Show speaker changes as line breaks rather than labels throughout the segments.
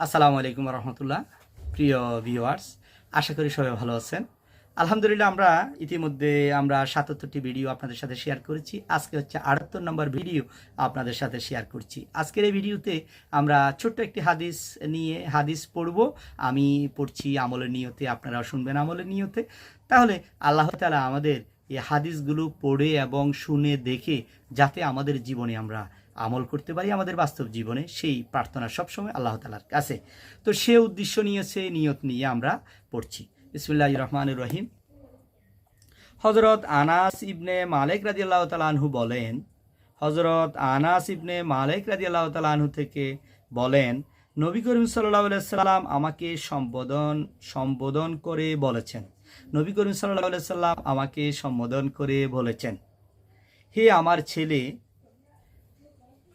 আসসালামু আলাইকুম রহমতুল্লাহ। প্রিয় ভিউয়ার্স আশা করি সবাই ভালো আছেন। আলহামদুলিল্লাহ আমরা ইতিমধ্যে আমরা সাতাত্তরটি ভিডিও আপনাদের সাথে শেয়ার করেছি। আজকে হচ্ছে আটাত্তর নম্বর ভিডিও আপনাদের সাথে শেয়ার করছি। আজকের এই ভিডিওতে আমরা ছোট্ট একটি হাদিস নিয়ে হাদিস পড়ব। আমি পড়ছি আমলের নিয়তে, আপনারা শুনবেন আমলের নিয়তে। তাহলে আল্লাহ তালা আমাদের এই হাদিসগুলো পড়ে এবং শুনে দেখে যাতে আমাদের জীবনে আমরা আমল করতে পারি আমাদের বাস্তব জীবনে, সেই প্রার্থনা সবসময় আল্লাহ তালার কাছে। তো সে উদ্দেশ্য নিয়েছে নিয়ত নিয়ে আমরা পড়ছি। ইসমিল্লাহ রহমান রহিম। হজরত আনাস ইবনে মালিক রাজি আল্লাহ তালাহু বলেন হজরত আনাস ইবনে মালিক রাজি আল্লাহ তালাহু থেকে বলেন, নবী করিম সাল্লাহ সাল্লাম আমাকে সম্বোধন সম্বোধন করে বলেছেন। নবী করিম সাল্লাহ সাল্লাম আমাকে সম্বোধন করে বলেছেন। হে আমার ছেলে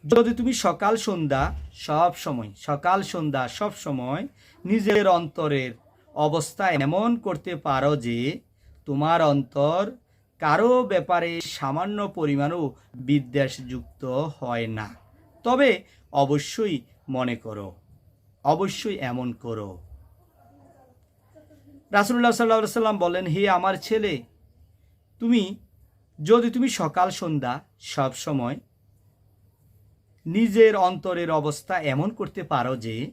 যদি তুমি সকাল সন্ধ্যা সব সময়, সকাল সন্ধ্যা সব সময় নিজের অন্তরের অবস্থা এমন করতে পারো যে তোমার অন্তর কারও ব্যাপারে সামান্য পরিমাণও বিদ্বেষযুক্ত হয় না। তবে অবশ্যই মনে করো, অবশ্যই এমন করো। রাসুল্লাহ সাল্লাহ সাল্লাম বলেন, হে আমার ছেলে, তুমি, যদি তুমি সকাল সন্ধ্যা সব সময় নিজের অন্তরের অবস্থা এমন করতে পারো যে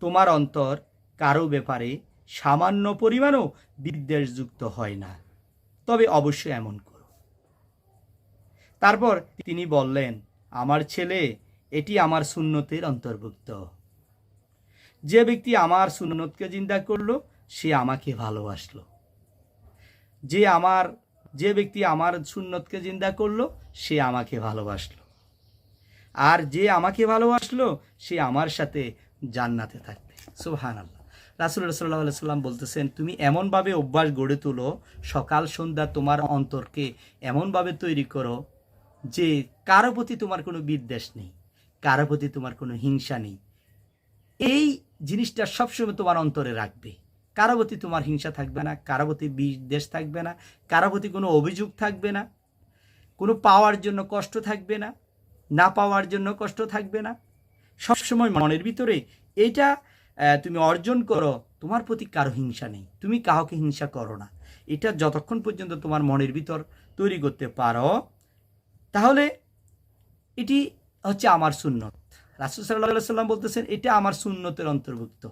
তোমার অন্তর কারও ব্যাপারে সামান্য পরিমাণও বিদ্বেষযুক্ত হয় না। তবে অবশ্যই এমন করো। তারপর তিনি বললেন, আমার ছেলে, এটি আমার সুন্নতের অন্তর্ভুক্ত। যে ব্যক্তি আমার সুন্নতকে চিন্তা করল, সে আমাকে ভালোবাসলো। যে আমার, যে ব্যক্তি আমার সুন্নতকে চিন্তা করল, সে আমাকে ভালোবাসলো। আর যে আমাকে ভালোবাসলো, সে আমার সাথে জান্নাতে থাকবে। সুহান আল্লাহ রাসুল সাল্লাহ সাল্লাম বলতেছেন, তুমি এমনভাবে অভ্যাস গড়ে তোলো, সকাল, সন্ধ্যা তোমার অন্তরকে এমনভাবে তৈরি করো যে কারও প্রতি তোমার কোনো বিদ্বেষ নেই, কারও প্রতি তোমার কোনো হিংসা নেই। এই জিনিসটা সবসময় তোমার অন্তরে রাখবে। কারও প্রতি তোমার হিংসা থাকবে না, কারও প্রতি বিদ্বেষ থাকবে না, কারও প্রতি কোনো অভিযোগ থাকবে না, কোনো পাওয়ার জন্য কষ্ট থাকবে না না পাওয়ার জন্য কষ্ট থাকবে না। সবসময় মনের ভিতরে এটা তুমি অর্জন করো, তোমার প্রতি কারও হিংসা নেই। তুমি কাউকে হিংসা করো না। এটা যতক্ষণ পর্যন্ত তোমার মনের ভিতর তৈরি করতে পারো, তাহলে এটি হচ্ছে আমার সুন্নত। রাসুল সাল্লাহ সাল্লাম বলতেছেন, এটা আমার সুন্নতের অন্তর্ভুক্ত।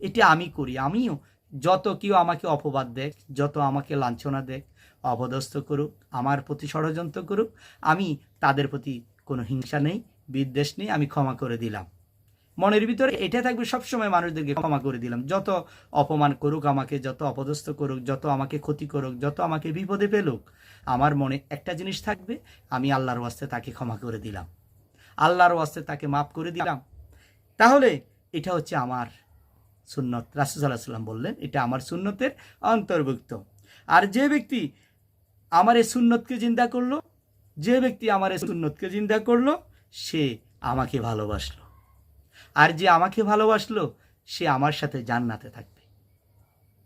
এটা আমি করি। আমিও যত কেউ আমাকে অপবাদ দেখ, যত আমাকে লাঞ্ছনা দেখ, অপদস্থ করুক, আমার প্রতি ষড়যন্ত্র করুক, আমি তাদের প্রতি কোনো হিংসা নেই, বিদ্বেষ নেই, আমি ক্ষমা করে দিলাম। মনের ভিতরে এটা থাকবে, সবসময় মানুষদেরকে ক্ষমা করে দিলাম। যত অপমান করুক আমাকে, যত অপদস্থ করুক, যত আমাকে ক্ষতি করুক, যত আমাকে বিপদে ফেলুক, আমার মনে একটা জিনিস থাকবে, আমি আল্লাহর ওয়াস্তে তাকে ক্ষমা করে দিলাম। আল্লাহর ওয়াস্তে তাকে মাফ করে দিলাম। তাহলে এটা হচ্ছে আমার সুন্নত। রাসুসাল্লাহ সাল্লাম বললেন, এটা আমার সুন্নতের অন্তর্ভুক্ত। আর যে ব্যক্তি আমার এই সুন্নতকে চিন্তা করল যে ব্যক্তি আমার সুন্নতকে চিন্তা করল, সে আমাকে ভালোবাসলো। আর যে আমাকে ভালোবাসলো, সে আমার সাথে জান্নাতে থাকবে।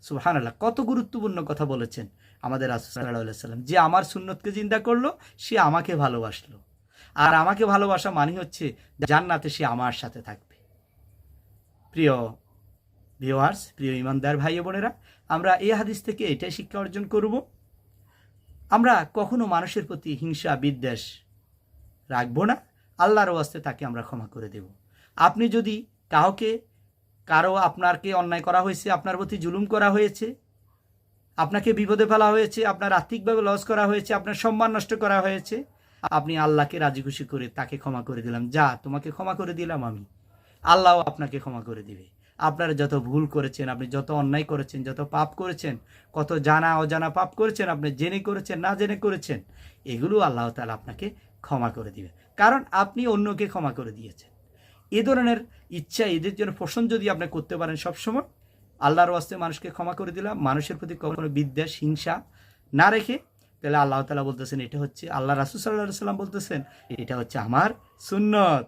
সুহান আল্লাহ কত গুরুত্বপূর্ণ কথা বলেছেন আমাদের রাসুসাল্লাম যে আমার সুন্নতকে চিন্তা করল, সে আমাকে ভালোবাসলো। আর আমাকে ভালোবাসা মানে হচ্ছে জান্নাতে সে আমার সাথে থাকবে। প্রিয় ভিওয়ার্স প্রিয় ইমানদার ভাই বোনেরা, আমরা এই হাদিস থেকে এটাই শিক্ষা অর্জন করব। আমরা কখনো মানুষের প্রতি হিংসা, বিদ্বেষ রাখব না। আল্লাহর ওয়াস্তে তাকে আমরা ক্ষমা করে দেব। আপনি যদি কাউকে, কারও আপনারকে অন্যায় করা হয়েছে, আপনার প্রতি জুলুম করা হয়েছে, আপনাকে বিপদে ফেলা হয়েছে, আপনার আর্থিকভাবে লস করা হয়েছে, আপনার সম্মান নষ্ট করা হয়েছে, আপনি আল্লাহকে রাজি খুশি করে তাকে ক্ষমা করে দিলাম। যা তোমাকে ক্ষমা করে দিলাম আমি। আল্লাহও আপনাকে ক্ষমা করে দিবে। আপনারা যত ভুল করেছেন, আপনি যত অন্যায় করেছেন, যত পাপ করেছেন, কত জানা অজানা পাপ করেছেন, আপনি জেনে করেছেন, না জেনে করেছেন, এগুলো আল্লাহ তালা আপনাকে ক্ষমা করে দিবে কারণ আপনি অন্যকে ক্ষমা করে দিয়েছেন। এ ধরনের ইচ্ছা, এদের জন্য পোষণ যদি আপনি করতে পারেন সবসময়, আল্লাহর ওয়াস্তে মানুষকে ক্ষমা করে দিলাম, মানুষের প্রতি কখনো বিদ্বেষ, হিংসা না রেখে, তাহলে আল্লাহ তালা বলতেছেন, এটা হচ্ছে আল্লাহ রাসুল সাল্লাহ সাল্লাম বলতেছেন, এটা হচ্ছে আমার সুন্নত।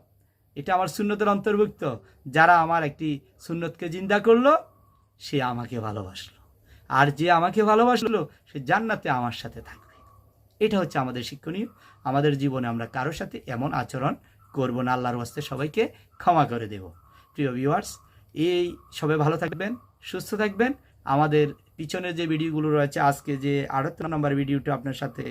এটা আমার সুন্নতের অন্তর্ভুক্ত। যারা আমার একটি সুন্নতকে জিন্দা করল, সে আমাকে ভালোবাসলো। আর যে আমাকে ভালোবাসলো, সে জান্নাতে আমার সাথে থাকবে। এটা হচ্ছে আমাদের শিক্ষণীয়। আমাদের জীবনে আমরা কারোর সাথে এমন আচরণ করব না, আল্লাহর ওয়াস্তে সবাইকে ক্ষমা করে দেব। প্রিয় ভিউয়ার্স এই সবাই ভালো থাকবেন, সুস্থ থাকবেন। আমাদের পিছনে যে ভিডিওগুলো রয়েছে, আজকে যে আটাত্তর নম্বর ভিডিওটা আপনার সাথে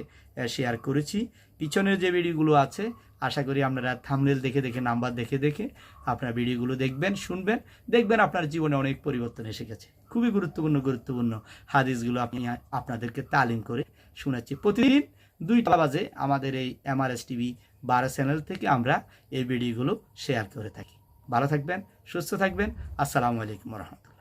শেয়ার করেছি। পিছনের যে ভিডিওগুলো আছে আশা করি আপনারা থামনেল দেখে দেখে নাম্বার দেখে দেখে আপনার ভিডিওগুলো দেখবেন, শুনবেন, দেখবেন আপনার জীবনে অনেক পরিবর্তন এসে গেছে। খুবই গুরুত্বপূর্ণ গুরুত্বপূর্ণ হাদিসগুলো আপনি আপনাদেরকে তালিম করে শোনাচ্ছি। প্রতিদিন দুইটা বাজে আমাদের এই এমআরএস টিভি বারো চ্যানেল থেকে আমরা এই ভিডিওগুলো শেয়ার করে থাকি। ভালো থাকবেন, সুস্থ থাকবেন। আসসালামু আলাইকুম রহমতুল্লাহ।